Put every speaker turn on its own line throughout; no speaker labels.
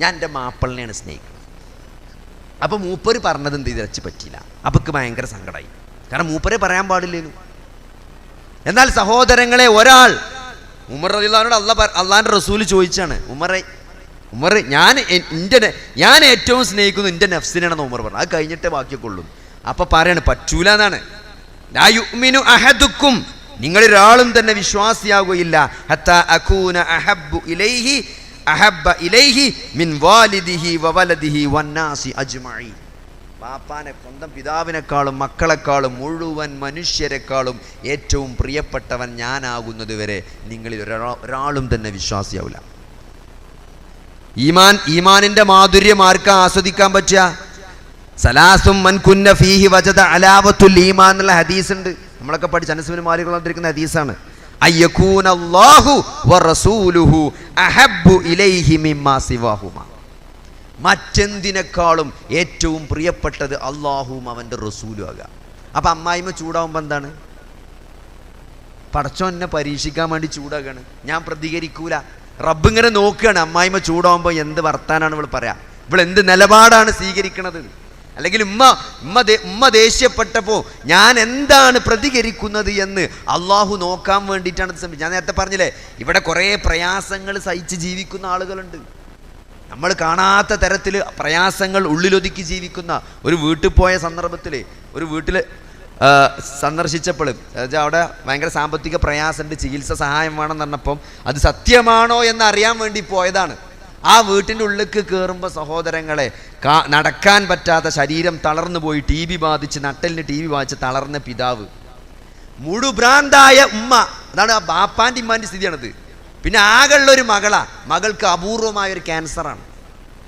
ഞാൻ എന്റെ മാപ്പിളിനെയാണ് സ്നേഹിക്കുന്നത്. അപ്പോൾ മൂപ്പര് പറഞ്ഞത് എന്ത് ഇതിരച്ച് പറ്റിയില്ല. അപ്പൊക്ക് ഭയങ്കര സങ്കടമായി കാരണം മൂപ്പരെ പറയാൻ പാടില്ലേനു. എന്നാൽ സഹോദരങ്ങളെ ഒരാൾ ഉമർ റദിള്ളാനോട് അള്ള അള്ളാന്റെ റസൂൽ ചോദിച്ചാണ് ഉമറെ ഉമർ ഞാൻ എന്റെ ഞാൻ ഏറ്റവും സ്നേഹിക്കുന്നു എന്റെ നഫ്സിനാണെന്ന് ഉമർ പറഞ്ഞു അത് കഴിഞ്ഞിട്ടേ ബാക്കിയൊക്കെ ഉള്ളൂ. അപ്പൊ പറയാണ് പറ്റൂല എന്നാണ്. ലാ യുഅ്മിനു അഹദുക്കും. നിങ്ങളൊരാളും തന്നെ വിശ്വാസിയാകുകയില്ല ഇലൈഹി അഹബ്ബ ഇലൈഹി മിൻ വാലിദിഹി വവലദിഹി വന്നാസി അജ്മഈ പാപ്പാനെ സ്വന്തം പിതാവിനേക്കാളും മക്കളെക്കാളും മുഴുവൻ മനുഷ്യരെക്കാളും ഏറ്റവും പ്രിയപ്പെട്ടവൻ ഞാനാകുന്നത് വരെ നിങ്ങളിൽ ഒരാ- ഒരാളും തന്നെ വിശ്വാസിയാവില്ല ഈമാൻ ഈമാനിന്റെ മാധുര്യം ആർക്കാ ആസ്വദിക്കാൻ പറ്റുക? സലാസും മൻ കുന്ന ഫീഹി വജത അലാവത്തുൽ ഈമാൻ എന്നുള്ള ഹദീസ് ഉണ്ട് നമ്മളൊക്കെ പഠിച്ച് അനസുവിന് മാലികൾ വന്നിരിക്കുന്ന ഹദീസാണ്. മറ്റെന്തിനേക്കാളും ഏറ്റവും പ്രിയപ്പെട്ടത് അള്ളാഹുവും അവന്റെ റസൂലും ആകാം. അപ്പം അമ്മായിമ്മ ചൂടാവുമ്പോൾ എന്താണ്? പടച്ചോ എന്നെ പരീക്ഷിക്കാൻ വേണ്ടി ചൂടാകാണ്. ഞാൻ പ്രതികരിക്കൂല. റബ്ബ് ഇങ്ങനെ നോക്കുകയാണ് അമ്മായിമ്മ ചൂടാവുമ്പോൾ എന്ത് വർത്താനാണ് ഇവൾ പറയാ? ഇവൾ എന്ത് നിലപാടാണ് സ്വീകരിക്കണത്? അല്ലെങ്കിൽ ഉമ്മ ഉമ്മ ഉമ്മ ദേഷ്യപ്പെട്ടപ്പോൾ ഞാൻ എന്താണ് പ്രതികരിക്കുന്നത് എന്ന് അള്ളാഹു നോക്കാൻ വേണ്ടിയിട്ടാണ് ശ്രമിച്ചത് ഞാൻ നേരത്തെ പറഞ്ഞില്ലേ ഇവിടെ കുറേ പ്രയാസങ്ങൾ സഹിച്ച് ജീവിക്കുന്ന ആളുകളുണ്ട്. നമ്മൾ കാണാത്ത തരത്തിൽ പ്രയാസങ്ങൾ ഉള്ളിലൊതുക്കി ജീവിക്കുന്ന ഒരു വീട്ടിൽ പോയ സന്ദർഭത്തിൽ ഒരു വീട്ടിൽ സന്ദർശിച്ചപ്പോൾ അവിടെ ഭയങ്കര സാമ്പത്തിക പ്രയാസമുണ്ട് ചികിത്സ സഹായം വേണം എന്ന് പറഞ്ഞപ്പം അത് സത്യമാണോ എന്ന് അറിയാൻ വേണ്ടി പോയതാണ്. ആ വീട്ടിന്റെ ഉള്ളിലേക്ക് കയറുമ്പോൾ സഹോദരങ്ങളെ നടക്കാൻ പറ്റാത്ത ശരീരം തളർന്നു പോയി ടി ബി ബാധിച്ച് നട്ടലിന് ടി ബി ബാധിച്ച് തളർന്ന പിതാവ്. മുഴുഭ്രാന്തായ ഉമ്മ. അതാണ് ആ ബാപ്പാന്റെ ഇമ്മാന്റെ സ്ഥിതിയാണത്. പിന്നെ ആകെയുള്ള ഒരു മകളാ. മകൾക്ക് അപൂർവമായ ഒരു ക്യാൻസറാണ്.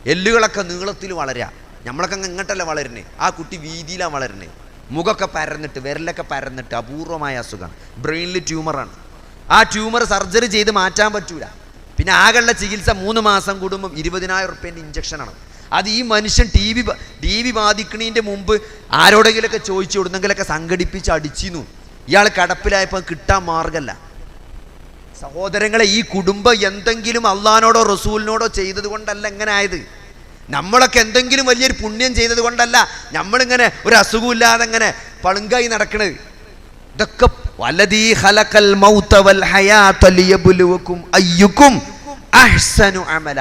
എല്ലുകളൊക്കെ നീളത്തിൽ വളരുക നമ്മളൊക്കെ ഇങ്ങോട്ടല്ല വളരുന്നേ? ആ കുട്ടി വീതിയിലാണ് വളരുന്നേ. മുഖമൊക്കെ പരന്നിട്ട് വിരലൊക്കെ പരന്നിട്ട് അപൂർവമായ അസുഖമാണ് ബ്രെയിനിൽ ട്യൂമറാണ്. ആ ട്യൂമർ സർജറി ചെയ്ത് മാറ്റാൻ പറ്റൂല. പിന്നെ ആകെയുള്ള ചികിത്സ മൂന്ന് മാസം കൂടുമ്പം ഇരുപതിനായിരം റുപ്യേന്റെ ഇഞ്ചക്ഷനാണ് അത് ഈ മനുഷ്യൻ ടി വി ടി വി ബാധിക്കണതിന്റെ മുമ്പ് ആരോടെങ്കിലൊക്കെ ചോദിച്ചു കൊടുന്നെങ്കിലൊക്കെ സംഘടിപ്പിച്ച് അടിച്ചിരുന്നു ഇയാൾ കടപ്പിലായപ്പോൾ കിട്ടാൻ മാർഗമല്ല സഹോദരങ്ങളെ ഈ കുടുംബം എന്തെങ്കിലും അള്ളഹാനോടോ റസൂലിനോടോ ചെയ്തത് കൊണ്ടല്ല എങ്ങനെ ആയത്. നമ്മളൊക്കെ എന്തെങ്കിലും വലിയൊരു പുണ്യം ചെയ്തത് കൊണ്ടല്ല നമ്മളിങ്ങനെ ഒരു അസുഖമില്ലാതെ ഇങ്ങനെ പളുങ്കായി നടക്കണത് ഇതൊക്കെ വലതീ ഹലക്കൽ മൗത്തവൽ ഹയാ ഹയാത ലിയബ്ലുവക്കും അയ്യുക്കും. അഹ്സനു അമല.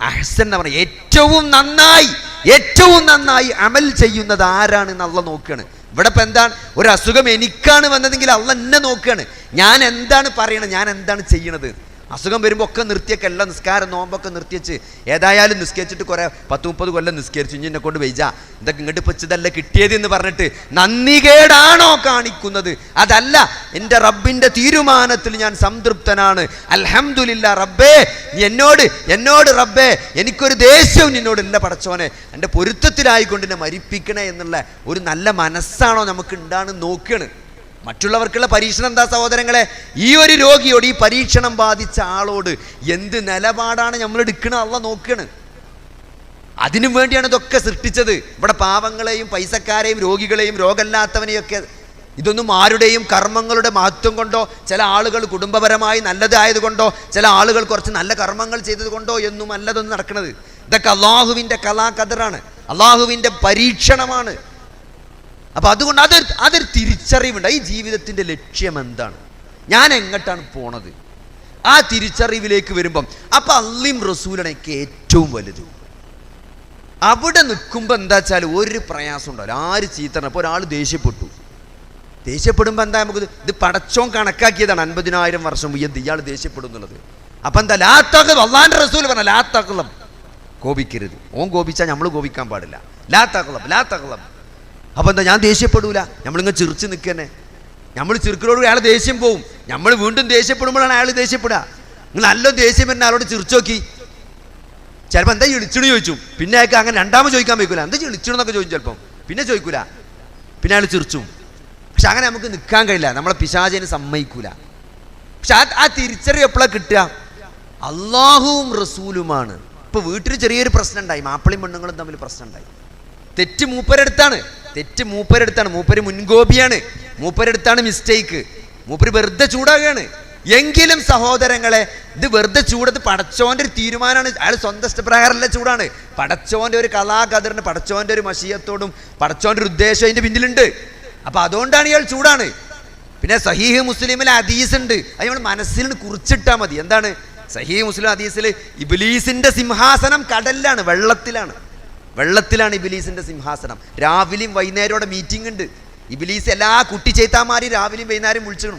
അഹ്സൻ എന്ന് പറഞ്ഞാൽ ഏറ്റവും നന്നായി ഏറ്റവും നന്നായി അമൽ ചെയ്യുന്നത് ആരാണെന്ന് അള്ള നോക്കുകയാണ് ഇവിടെ ഇപ്പം എന്താണ്? ഒരു അസുഖം എനിക്കാണ് വന്നതെങ്കിൽ അള്ള എന്നെ നോക്കുകയാണ് ഞാൻ എന്താണ് പറയണത്? ഞാൻ എന്താണ് ചെയ്യണത്? അസുഖം വരുമ്പോൾ ഒക്കെ നിർത്തിയൊക്കെ എല്ലാം നിസ്കാരം നോമ്പൊക്കെ നിർത്തിയച്ച്. ഏതായാലും നിസ്കരിച്ചിട്ട് കുറേ പത്ത് മുപ്പത് കൊല്ലം നിസ്കരിച്ചു. ഇനി എന്നെ കൊണ്ട് വെയ്ജ ഇതൊക്കെ ഇങ്ങോട്ട് വെച്ചതല്ല കിട്ടിയത് എന്ന് പറഞ്ഞിട്ട് നന്ദികേടാണോ കാണിക്കുന്നത്? അതല്ല എന്റെ റബ്ബിന്റെ തീരുമാനത്തിൽ ഞാൻ സംതൃപ്തനാണ്. അൽഹംദുലില്ല റബ്ബേ നീ എന്നോട് എന്നോട് റബ്ബേ എനിക്കൊരു ദേഷ്യവും നിന്നോട് നിന്നോടില്ല പടച്ചോനെ. എന്റെ പൊരുത്തത്തിലായിക്കൊണ്ട് എന്നെ മരിപ്പിക്കണേ എന്നുള്ള ഒരു നല്ല മനസ്സാണോ നമുക്ക് ഉണ്ടാണെന്ന് നോക്കുകയാണ് മറ്റുള്ളവർക്കുള്ള പരീക്ഷണം എന്താ സഹോദരങ്ങളെ? ഈ ഒരു രോഗിയോട് ഈ പരീക്ഷണം ബാധിച്ച ആളോട് എന്ത് നിലപാടാണ് നമ്മൾ എടുക്കണ അള്ള നോക്കണ്. അതിനു വേണ്ടിയാണ് ഇതൊക്കെ സൃഷ്ടിച്ചത്. ഇവിടെ പാവങ്ങളെയും പൈസക്കാരെയും രോഗികളെയും രോഗമല്ലാത്തവനെയൊക്കെ ഇതൊന്നും ആരുടെയും കർമ്മങ്ങളുടെ മഹത്വം കൊണ്ടോ ചില ആളുകൾ കുടുംബപരമായി നല്ലതായതുകൊണ്ടോ ചില ആളുകൾ കുറച്ച് നല്ല കർമ്മങ്ങൾ ചെയ്തത് കൊണ്ടോ എന്നും അല്ലതൊന്നും നടക്കുന്നത് ഇതൊക്കെ അള്ളാഹുവിന്റെ കലാകതറാണ് അള്ളാഹുവിന്റെ പരീക്ഷണമാണ്. അപ്പൊ അതുകൊണ്ട് അതൊരു അതൊരു തിരിച്ചറിവുണ്ട്. ഈ ജീവിതത്തിന്റെ ലക്ഷ്യം എന്താണ്? ഞാൻ എങ്ങോട്ടാണ് പോണത്? ആ തിരിച്ചറിവിലേക്ക് വരുമ്പം അപ്പൊ അള്ളിം റസൂലാണ് ഏറ്റവും വലുത്. അവിടെ നിൽക്കുമ്പോൾ എന്താ വെച്ചാൽ ഒരു പ്രയാസം ഉണ്ടാവില്ല. ആര് ചീത്തണം അപ്പോൾ ഒരാൾ ദേഷ്യപ്പെട്ടു. ദേഷ്യപ്പെടുമ്പോൾ എന്താ നമുക്ക് ഇത് പടച്ചോൻ കണക്കാക്കിയതാണ് അൻപതിനായിരം വർഷം ഉയർത്തി ഇയാൾ ദേഷ്യപ്പെടും എന്നുള്ളത്. അപ്പം എന്താ ലാത്തകം അള്ളാന്റെ റസൂൽ പറഞ്ഞ ലാത്താക്കളം കോപിക്കരുത്. ഓൻ കോപിച്ചാൽ നമ്മൾ കോപിക്കാൻ പാടില്ല. ലാത്താക്കളം ലാത്തകളം അപ്പം എന്താ ഞാൻ ദേഷ്യപ്പെടൂല. നമ്മളിങ്ങനെ ചിരിച്ച് നിൽക്കന്നെ നമ്മൾ ചിരിക്കലോട് അയാൾ ദേഷ്യം പോവും. നമ്മൾ വീണ്ടും ദേഷ്യപ്പെടുമ്പോഴാണ് അയാൾ ദേഷ്യപ്പെടുക. നിങ്ങൾ നല്ല ദേഷ്യം വരുന്ന ആളോട് ചിരിച്ചു നോക്കി. ചിലപ്പോൾ എന്താ ഇളിച്ചിണു ചോദിച്ചു. പിന്നെ അയാൾക്ക് അങ്ങനെ രണ്ടാമത് ചോദിക്കാൻ വയ്ക്കൂല. എന്താ ഇളിച്ചിണെന്നൊക്കെ ചോദിച്ചു ചിലപ്പം. പിന്നെ ചോദിക്കൂല. പിന്നെ അയാൾ ചിരിച്ചു പക്ഷെ അങ്ങനെ നമുക്ക് നിൽക്കാൻ കഴിയില്ല. നമ്മളെ പിശാചേനെ സമ്മതിക്കൂല. പക്ഷെ ആ ആ തിരിച്ചറിവ് എപ്പോഴാണ് കിട്ടുക? അള്ളാഹുവും റസൂലുമാണ്. ഇപ്പൊ വീട്ടിൽ ചെറിയൊരു പ്രശ്നം ഉണ്ടായി. മാപ്പിളയും പെണ്ണുങ്ങളും തമ്മിൽ പ്രശ്നം ഉണ്ടായി. തെറ്റ് മൂപ്പരെടുത്താണ്. തെറ്റ് മൂപ്പരെടുത്താണ്. മൂപ്പര് മുൻകോപിയാണ്. മൂപ്പരെടുത്താണ് മിസ്റ്റേക്ക് മൂപ്പര് വെറുതെ ചൂടാകുകയാണ് എങ്കിലും സഹോദരങ്ങളെ ഇത് വെറുതെ ചൂടത്ത് പടച്ചോന്റെ ഒരു തീരുമാനമാണ്. അയാൾ സ്വന്തം ഇഷ്ടപ്രകാരമല്ല ചൂടാണ്. പടച്ചോന്റെ ഒരു കലാകതിറിന് പടച്ചോന്റെ ഒരു മഷീയത്തോടും പടച്ചോന്റെ ഒരു ഉദ്ദേശം അതിന്റെ പിന്നിലുണ്ട്. അപ്പൊ അതുകൊണ്ടാണ് ഇയാൾ ചൂടാണ്. പിന്നെ സഹീഹ് മുസ്ലിമിൽ അദീസ് ഉണ്ട്. അത് നമ്മൾ മനസ്സിൽ കുറിച്ചിട്ടാൽ മതി. എന്താണ്? സഹീഹ് മുസ്ലിം അദീസിൽ ഇബിലീസിന്റെ സിംഹാസനം കടലിലാണ് വെള്ളത്തിലാണ്. വെള്ളത്തിലാണ് ഇബിലീസിന്റെ സിംഹാസനം. രാവിലെയും വൈകുന്നേരോടെ മീറ്റിംഗ് ഉണ്ട്. ഇബിലീസ് എല്ലാ കുട്ടി ചേത്താമാരും രാവിലെയും വൈകുന്നേരം വിളിച്ചിടും.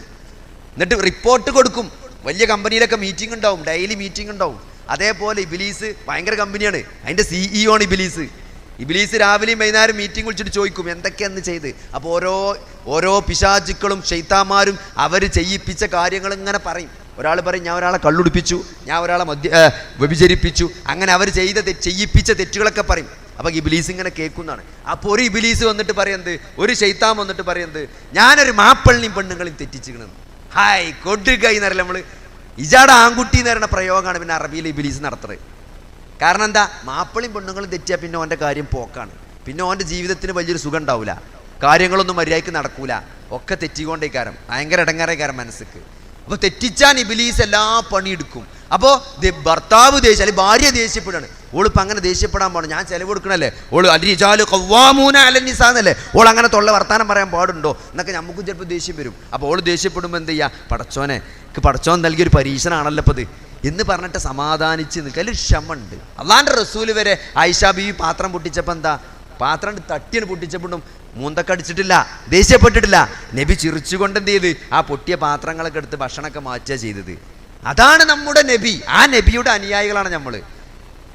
എന്നിട്ട് റിപ്പോർട്ട് കൊടുക്കും. വലിയ കമ്പനിയിലൊക്കെ മീറ്റിംഗ് ഉണ്ടാവും. ഡെയിലി മീറ്റിംഗ് ഉണ്ടാവും. അതേപോലെ ഇബിലീസ് ഭയങ്കര കമ്പനിയാണ്. അതിന്റെ സിഇഒ ആണ് ഇബിലീസ്. ഇബിലീസ് രാവിലെയും വൈകുന്നേരം മീറ്റിംഗ് വിളിച്ചിട്ട് ചോദിക്കും എന്തൊക്കെയെന്ന് ചെയ്ത്? അപ്പോൾ ഓരോ ഓരോ പിശാചുക്കളും ഷെയ്ത്താമാരും അവർ ചെയ്യിപ്പിച്ച കാര്യങ്ങൾ ഇങ്ങനെ പറയും. ഒരാൾ പറയും ഞാൻ ഒരാളെ കള്ളുടിപ്പിച്ചു. ഞാൻ ഒരാളെ മദ്യ വ്യഭിചരിപ്പിച്ചു. അങ്ങനെ അവർ ചെയ്ത ചെയ്യിപ്പിച്ച തെറ്റുകളൊക്കെ പറയും. അപ്പൊ ഇബിലീസ് ഇങ്ങനെ കേൾക്കുന്നതാണ്. അപ്പോൾ ഒരു ഇബിലീസ് വന്നിട്ട് പറയുന്നത് ഒരു ഷെയ്ത്താൻ വന്നിട്ട് പറയുന്നത് ഞാനൊരു മാപ്പള്ളിയും പെണ്ണുങ്ങളെയും തെറ്റിച്ചിരിക്കണം. ഹായ് കൊടുക്കൈ എന്നറിയില്ല നമ്മൾ. ഇജാട ആൺകുട്ടി എന്ന് പറയുന്ന പ്രയോഗമാണ് പിന്നെ അറബിയിൽ ഇബിലീസ് നടത്തുന്നത്. കാരണം എന്താ? മാപ്പിളിയും പെണ്ണുങ്ങളും തെറ്റിയാൽ പിന്നെ ഓന്റെ കാര്യം പോക്കാണ്. പിന്നെ ഓന്റെ ജീവിതത്തിന് വലിയൊരു സുഖം ഉണ്ടാവില്ല കാര്യങ്ങളൊന്നും മര്യാദയ്ക്ക് നടക്കൂല. ഒക്കെ തെറ്റിക്കൊണ്ടേക്കാരം. ഭയങ്കര ഇടങ്ങാറേക്കാരം മനസ്സിക്ക്. അപ്പോൾ തെറ്റിച്ചാൻ ഇബിലീസ് എല്ലാ പണിയെടുക്കും. അപ്പോൾ ഭർത്താവ് ദേഷ്യം അല്ലെങ്കിൽ ഭാര്യ ദേഷ്യപ്പെടാണ് ഓളിപ്പോൾ അങ്ങനെ ദേഷ്യപ്പെടാൻ പാടും ഞാൻ ചെലവ് കൊടുക്കണല്ലേ? ഓൾ അലിജാലു കവ്വാമൂന അലന്നിസാന്നല്ലേ ഓൾ അങ്ങനെ തൊള്ള വർത്താനം പറയാൻ പാടുണ്ടോ? എന്നൊക്കെ നമുക്കും ചിലപ്പോൾ ദേഷ്യം വരും. അപ്പോൾ ഓൾ ദേഷ്യപ്പെടുമ്പോൾ എന്ത് ചെയ്യുക പടച്ചോനെ പടച്ചോൻ നൽകിയൊരു പരീക്ഷണമാണല്ലോ ഇപ്പോൾ ഇത്. എന്ന് പറഞ്ഞിട്ട് സമാധാനിച്ച് നിൽക്കുക അതിൽ ക്ഷമുണ്ട് അള്ളാന്റെ റസൂൽ വരെ ആയിഷാ പാത്രം പൊട്ടിച്ചപ്പോൾ എന്താ? പാത്രം തട്ടിയാണ് പൊട്ടിച്ചപ്പോഴും മൂന്തക്ക അടിച്ചിട്ടില്ല ദേഷ്യപ്പെട്ടിട്ടില്ല. നബി ചിരിച്ചുകൊണ്ട് എന്ത് ചെയ്ത്? ആ പൊട്ടിയ പാത്രങ്ങളൊക്കെ എടുത്ത് ഭക്ഷണമൊക്കെ മാറ്റുക ചെയ്തത്. അതാണ് നമ്മുടെ നബി. ആ നബിയുടെ അനുയായികളാണ് നമ്മൾ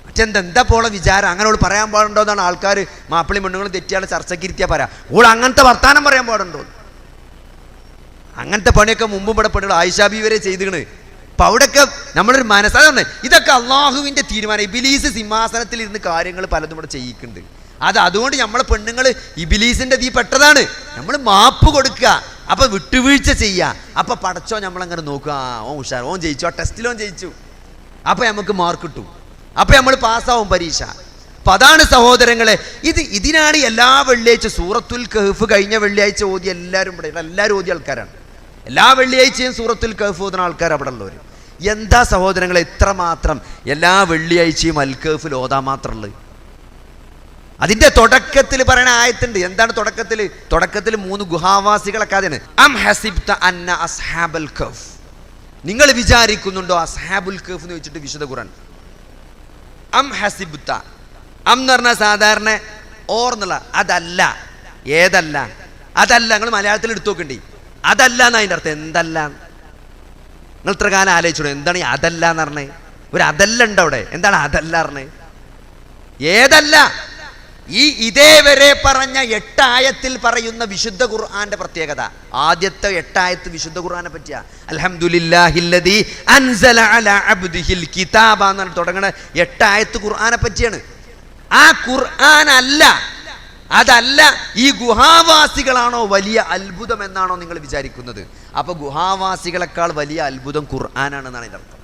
മറ്റെന്താ എന്താ പോളെ വിചാരം? അങ്ങനെ ഓൾ പറയാൻ പാടുണ്ടോ എന്നാണ് ആൾക്കാർ മാപ്പിളി പെണ്ണുങ്ങളും തെറ്റിയാളെ ചർച്ചയ്ക്ക് ഇരുത്തിയാൽ പറയാം. ഓൾ അങ്ങനത്തെ വർത്താനം പറയാൻ പാടുണ്ടോ? അങ്ങനത്തെ പണിയൊക്കെ മുമ്പും ഇവിടെ പെണ്ണുകൾ ആയിഷാബി വരെ ചെയ്തിക്കണ് അപ്പൊ അവിടെയൊക്കെ നമ്മളൊരു മനസ്സാണ് ഇതൊക്കെ അള്ളാഹുവിന്റെ തീരുമാനം. ഇബിലീസ് സിംഹാസനത്തിൽ ഇരുന്ന് കാര്യങ്ങൾ പലതും ഇവിടെ ചെയ്യിക്കുന്നുണ്ട്. അത് അതുകൊണ്ട് നമ്മളെ പെണ്ണുങ്ങൾ ഇബിലീസിന്റെ തീ പെട്ടതാണ്. നമ്മൾ മാപ്പ് കൊടുക്കുക. അപ്പൊ വിട്ടുവീഴ്ച ചെയ്യുക അപ്പൊ പടച്ചോ നമ്മളങ്ങനെ നോക്കുക. ഓൻ ഉഷാർ ഓൻ ജയിച്ചു. ആ ടെസ്റ്റിൽ ജയിച്ചു. അപ്പൊ നമുക്ക് മാർക്ക് കിട്ടും. അപ്പൊ നമ്മൾ പാസ്സാവും പരീക്ഷ. അപ്പൊ അതാണ് സഹോദരങ്ങളെ ഇത് ഇതിനാണ് എല്ലാ വെള്ളിയാഴ്ച സൂറത്തുൽ കഹഫ് കഴിഞ്ഞ വെള്ളിയാഴ്ച ഓതി എല്ലാവരും ഇവിടെ. എല്ലാവരും ഓതിയ ആൾക്കാരാണ്. എല്ലാ വെള്ളിയാഴ്ചയും സൂറത്തുൽ കഹഫ് ഓതുന്ന ആൾക്കാർ അവിടെ ഉള്ളവർ എന്താ സഹോദരങ്ങളെ ഇത്രമാത്രം എല്ലാ വെള്ളിയാഴ്ചയും അൽ കഹഫിൽ ഓതാ മാത്രമുള്ളത് അതിന്റെ തുടക്കത്തിൽ പറയുന്ന ആയത്തുണ്ട്. എന്താണ് തുടക്കത്തിൽ? തുടക്കത്തിൽ മൂന്ന് ഗുഹാവാസികളൊക്കെ അതാണ് അം ഹസിബ്ത അസ്ഹാബൽ കഫ് നിങ്ങൾ വിചാരിക്കുന്നുണ്ടോ അസ്ഹാബുൽ കഫ് എന്ന് വെച്ചിട്ട് വിശുദ്ധ ഖുറാൻ അം ഹസിബ്ത. അം എന്ന് പറഞ്ഞാൽ സാധാരണ ഓർന്നുള്ള അതല്ല. ഏതല്ല? അതല്ല. നിങ്ങൾ മലയാളത്തിൽ എടുത്തു നോക്കണ്ടേ. അതല്ല എന്ന് അതിന്റെ അർത്ഥം. എന്തല്ല? നിങ്ങൾ ഇത്ര കാലം ആലോചിച്ചോ എന്താണ് ഈ അതല്ല എന്ന് പറഞ്ഞത് ഒരു അതല്ല ഉണ്ട് അവിടെ എന്താണ് അതല്ല പറഞ്ഞത് ഏതല്ല? ഈ ഇതേ വരെ പറഞ്ഞ എട്ടായത്തിൽ പറയുന്ന വിശുദ്ധ ഖുർആന്റെ പ്രത്യേകത. ആദ്യത്തെ എട്ടായത്ത് വിശുദ്ധ ഖുർആനെ പറ്റിയ. അൽഹംദുലില്ലാഹില്ലദീ അൻസല അബ്ദിഹിൽ തുടങ്ങണ എട്ടായത്ത് ഖുർആനെ പറ്റിയാണ്. ആ ഖുർആൻ അല്ല അതല്ല ഈ ഗുഹാവാസികളാണോ വലിയ അത്ഭുതം എന്നാണോ നിങ്ങൾ വിചാരിക്കുന്നത്. അപ്പൊ ഗുഹാവാസികളെക്കാൾ വലിയ അത്ഭുതം ഖുർആനാണെന്നാണ് ഇതിന്റെ അർത്ഥം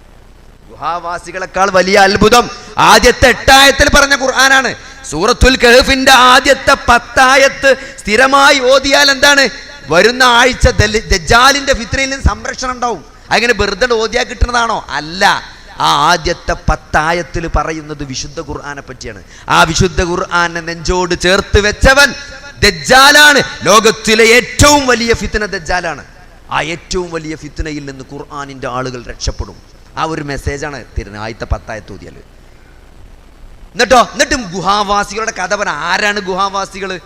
ഗുഹാവാസികളെക്കാൾ വലിയ അത്ഭുതം ആദ്യത്തെ എട്ടായത്തിൽ പറഞ്ഞ ഖുർആനാണ്. സൂറത്തുൽ കഹഫിന്റെ ആദ്യത്തെ പത്തായത്ത് സ്ഥിരമായി ഓതിയാൽ എന്താണ്? വരുന്ന ആഴ്ച ദജാലിന്റെ ഫിത്രയിൽ നിന്ന് സംരക്ഷണം ഉണ്ടാവും. അങ്ങനെ വെറുതെ ഓതിയാ കിട്ടുന്നതാണോ? അല്ല. ആ ആദ്യത്തെ പത്തായത്തിൽ പറയുന്നത് വിശുദ്ധ ഖുർആനെ പറ്റിയാണ്. ആ വിശുദ്ധ ഖുർആനെ നെഞ്ചോട് ചേർത്ത് വെച്ചവൻ ദജ്ജാലാണ്. ലോകത്തിലെ ഏറ്റവും വലിയ ഫിത്തന ദജ്ജാലാണ്. ആ ഏറ്റവും വലിയ ഫിത്തനയിൽ നിന്ന് ഖുർആനിന്റെ ആളുകൾ രക്ഷപ്പെടും. ആ ഒരു മെസ്സേജാണ് തരുന്നത് ആദ്യത്തെ പത്തായത്ത് ഓതിയാൽ. എന്നിട്ടോ? എന്നിട്ടും ഗുഹാവാസികളുടെ കഥ പറ. ആരാണ് ഗുഹാവാസികൾ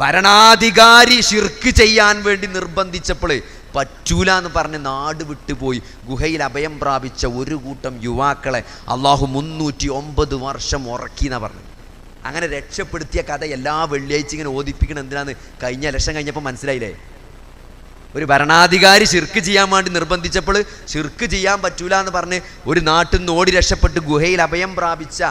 ഭരണാധികാരി ശിർക്ക് ചെയ്യാൻ വേണ്ടി നിർബന്ധിച്ചപ്പോൾ പറ്റൂല എന്ന് പറഞ്ഞ് നാട് വിട്ടുപോയി ഗുഹയിൽ അഭയം പ്രാപിച്ച ഒരു കൂട്ടം യുവാക്കളെ അള്ളാഹു മുന്നൂറ്റി ഒമ്പത് വർഷം ഉറക്കി എന്നാ പറഞ്ഞു. അങ്ങനെ രക്ഷപ്പെടുത്തിയ കഥ എല്ലാ വെള്ളിയാഴ്ച ഇങ്ങനെ ഓദിപ്പിക്കണം എന്തിനാന്ന് കഴിഞ്ഞ ലക്ഷം കഴിഞ്ഞപ്പോൾ മനസ്സിലായില്ലേ? ഒരു ഭരണാധികാരി ശിർക്ക് ചെയ്യാൻ വേണ്ടി നിർബന്ധിച്ചപ്പോൾ ശിർക്ക് ചെയ്യാൻ പറ്റൂല എന്ന് പറഞ്ഞ് ഒരു നാട്ടിൽ നിന്ന് ഓടി രക്ഷപ്പെട്ട് ഗുഹയിൽ അഭയം പ്രാപിച്ച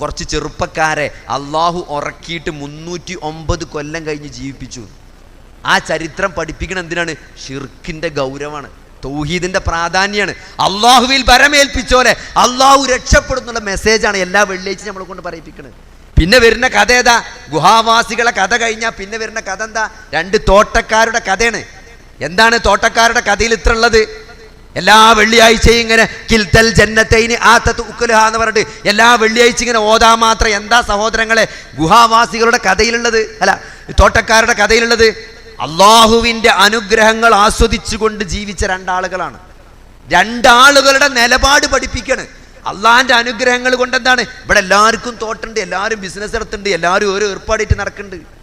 കുറച്ച് ചെറുപ്പക്കാരെ അള്ളാഹു ഉറക്കിയിട്ട് മുന്നൂറ്റി ഒമ്പത് കൊല്ലം കഴിഞ്ഞ് ജീവിപ്പിച്ചു. ആ ചരിത്രം പഠിപ്പിക്കണം എന്തിനാണ്? ഷിർക്കിന്റെ ഗൗരവമാണ്. തൗഹീദിന്റെ പ്രാധാന്യമാണ്. അള്ളാഹുവിൽ വരമേൽപ്പിച്ചോലെ അള്ളാഹു രക്ഷപ്പെടുന്നുള്ള മെസ്സേജാണ് എല്ലാ വെള്ളിയാഴ്ച നമ്മളെ കൊണ്ട് പറയിപ്പിക്കുന്നത് പിന്നെ വരുന്ന കഥ ഏതാ? ഗുഹാവാസികളെ കഥ കഴിഞ്ഞാൽ പിന്നെ വരുന്ന കഥ എന്താ? രണ്ട് തോട്ടക്കാരുടെ കഥയാണ്. എന്താണ് തോട്ടക്കാരുടെ കഥയിൽ ഇത്ര ഉള്ളത് എല്ലാ വെള്ളിയാഴ്ചയും ഇങ്ങനെ കിൽത്തൽ ജന്നത്തൈന് ആത്തത്ത് ഉക്കലുഹ എന്ന് പറഞ്ഞിട്ട് എല്ലാ വെള്ളിയാഴ്ച ഇങ്ങനെ ഓതാ മാത്രം എന്താ സഹോദരങ്ങളെ? ഗുഹാവാസികളുടെ കഥയിലുള്ളത്. അല്ല തോട്ടക്കാരുടെ കഥയിലുള്ളത്. അള്ളാഹുവിന്റെ അനുഗ്രഹങ്ങൾ ആസ്വദിച്ചുകൊണ്ട് ജീവിച്ച രണ്ടാളുകളാണ്. രണ്ടാളുകളുടെ നിലപാട് പഠിപ്പിക്കാണ്. അള്ളാഹിന്റെ അനുഗ്രഹങ്ങൾ കൊണ്ട് എന്താണ് ഇവിടെ എല്ലാവർക്കും തോട്ടുണ്ട് എല്ലാവരും ബിസിനസ് നടത്തുന്നുണ്ട് എല്ലാവരും ഓരോ ഏർപ്പാടായിട്ട് നടക്കുന്നുണ്ട്.